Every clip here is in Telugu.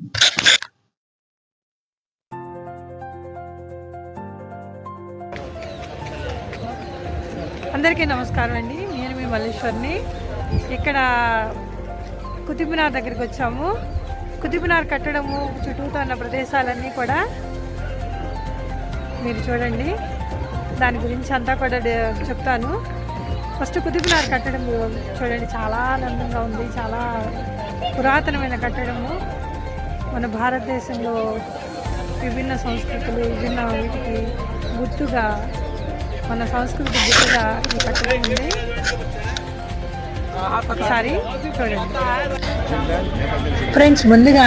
అందరికీ నమస్కారం అండి. నేను మీ మల్లేశ్వర్ని. ఇక్కడ కుతుబ్మినార్ దగ్గరికి వచ్చాము. కుతుబ్మినార్ కట్టడము చుట్టూతో ఉన్న ప్రదేశాలన్నీ కూడా మీరు చూడండి. దాని గురించి అంతా కూడా డే- చెప్తాను. ఫస్ట్ కుతుబ్మినార్ కట్టడం చూడండి. చాలా ఆనందంగా ఉంది. చాలా పురాతనమైన కట్టడము. మన భారతదేశంలో విభిన్న సంస్కృతులు విభిన్న వీటికి గుర్తుగా మన సంస్కృతి గుర్తుగా ఈ కట్టడం ఉంది. ఒకసారి చూడండి. ఫ్రెండ్స్ ముందుగా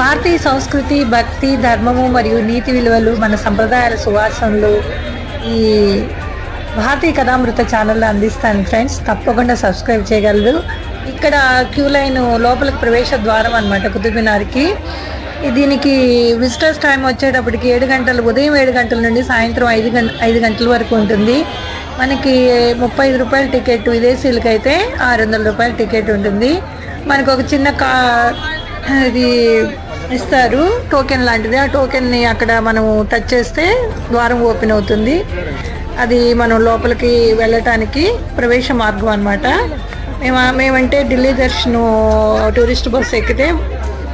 భారతీయ సంస్కృతి భక్తి ధర్మము మరియు నీతి విలువలు మన సంప్రదాయాల సువాసనలు ఈ భారతీయ కథామృత ఛానల్లో అందిస్తాను. ఫ్రెండ్స్ తప్పకుండా సబ్స్క్రైబ్ చేయగలరు. ఇక్కడ క్యూ లైన్ లోపలికి ప్రవేశ ద్వారం అనమాట కుతుబినార్కి దీనికి విజిటర్స్ టైం వచ్చేటప్పటికి ఏడు గంటలు ఉదయం ఏడు గంటల నుండి సాయంత్రం ఐదు గంట ఐదు గంటల వరకు ఉంటుంది. మనకి ముప్పై ఐదు రూపాయల టికెట్ విదేశీయులకి అయితే ఆరు వందల రూపాయల టికెట్ ఉంటుంది. మనకు ఒక చిన్న కా ఇది ఇస్తారు టోకెన్ లాంటిది. ఆ టోకెన్ని అక్కడ మనం టచ్ చేస్తే ద్వారం ఓపెన్ అవుతుంది. అది మనం లోపలికి వెళ్ళటానికి ప్రవేశ మార్గం అనమాట మేము మేమంటే ఢిల్లీ దర్శన్ టూరిస్ట్ బస్ ఎక్కితే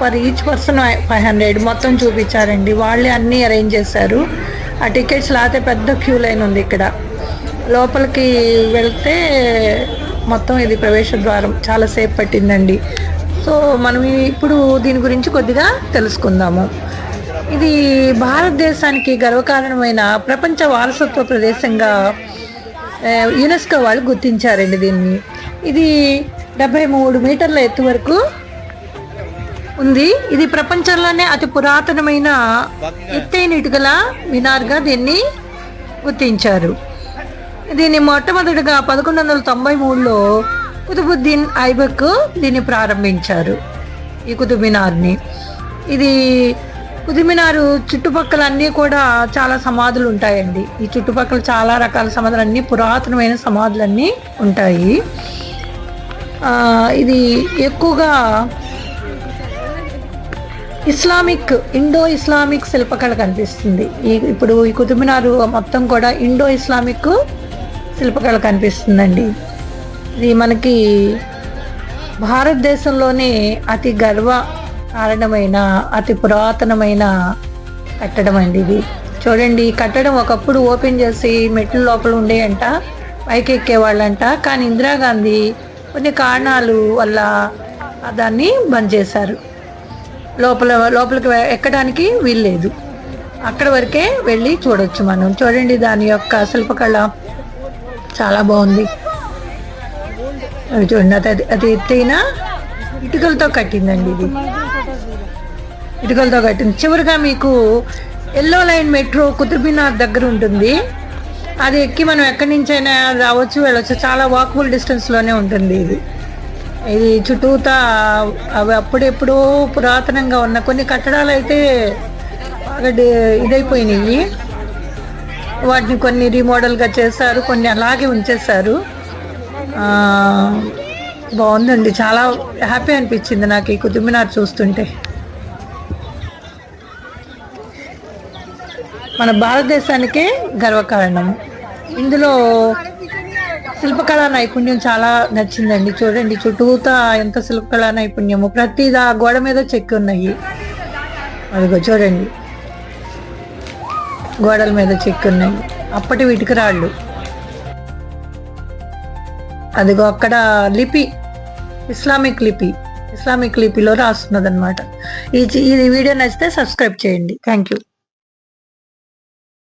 per each person five hundred మొత్తం చూపించారండి. వాళ్ళే అన్నీ అరేంజ్ చేశారు. ఆ టికెట్స్ లాతే పెద్ద క్యూ లైన్ ఉంది ఇక్కడ. లోపలికి వెళ్తే మొత్తం ఇది ప్రవేశ ద్వారం చాలా సేపు పట్టిందండి. సో మనం ఇప్పుడు దీని గురించి కొద్దిగా తెలుసుకుందాము. ఇది భారతదేశానికి గర్వకారణమైన ప్రపంచ వారసత్వ ప్రదేశంగా యునెస్కో వాళ్ళు గుర్తించారండి దీన్ని. ఇది డెబ్బై మూడు మీటర్ల ఎత్తు వరకు ఉంది. ఇది ప్రపంచంలోనే అతి పురాతనమైన ఎత్తైన ఇటుకల మినార్గా దీన్ని గుర్తించారు. దీన్ని మొట్టమొదటిగా పదకొండు వందల తొంభై మూడులో కుతుబుద్దీన్ ఐబక్ దీన్ని ప్రారంభించారు ఈ కుతుబ్ మినార్ని. ఇది కుతుబ్మినారు చుట్టుపక్కల అన్నీ కూడా చాలా సమాధులు ఉంటాయండి. ఈ చుట్టుపక్కల చాలా రకాల సమాధులు అన్నీ పురాతనమైన సమాధులన్నీ ఉంటాయి. ఇది ఎక్కువగా ఇస్లామిక్ ఇండో ఇస్లామిక్ శిల్పకళ కనిపిస్తుంది. ఈ ఇప్పుడు ఈ కుతుబినారు మొత్తం కూడా ఇండో ఇస్లామిక్ శిల్పకళ కనిపిస్తుందండి. ఇది మనకి భారతదేశంలోనే అతి గర్వ కారణమైన అతి పురాతనమైన కట్టడం అండి ఇది. చూడండి ఈ కట్టడం ఒకప్పుడు ఓపెన్ చేసి మెట్ల లోపల ఉండేయంట పైకి ఎక్కేవాళ్ళంట కానీ ఇందిరాగాంధీ కొన్ని కారణాలు వల్ల దాన్ని బంద్ చేశారు. లోపల లోపలికి ఎక్కడానికి వీల్లేదు. అక్కడ వరకే వెళ్ళి చూడొచ్చు మనం. చూడండి దాని యొక్క శిల్పకళ. చాలా బాగుంది. అది చూడండి. అది అది ఎత్తైన ఇటుకలతో కట్టిందండి ఇది. ఇటుకలతో కట్టింది. చివరిగా మీకు ఎల్లో లైన్ మెట్రో కుతుబినార్ దగ్గర ఉంటుంది. అది ఎక్కి మనం ఎక్కడి నుంచైనా రావచ్చు వెళ్ళొచ్చు. చాలా వాకబుల్ డిస్టెన్స్లోనే ఉంటుంది ఇది. ఇది చుట్టూతా అవి అప్పుడెప్పుడో పురాతనంగా ఉన్న కొన్ని కట్టడాలు అయితే బాగా ఇదైపోయినాయి వాటిని కొన్ని రీమోడల్గా చేశారు కొన్ని అలాగే ఉంచేశారు. బాగుందండి. చాలా హ్యాపీ అనిపించింది నాకు ఈ కుతుబ్మినార్ చూస్తుంటే. మన భారతదేశానికే గర్వకారణం. ఇందులో శిల్పకళా నైపుణ్యం చాలా నచ్చిందండి. చూడండి చుట్టూతా ఎంత శిల్పకళా నైపుణ్యము ప్రతిది ఆ గోడ మీద చెక్కి ఉన్నాయి. అదిగో చూడండి. గోడల మీద చెక్కి ఉన్నాయి. అప్పటి వీటికి రాళ్ళు. అదిగో అక్కడ లిపి ఇస్లామిక్ లిపి ఇస్లామిక్ లిపిలో రాస్తున్నదనమాట ఈ ఈ వీడియో నచ్చితే సబ్స్క్రైబ్ చేయండి. Thank you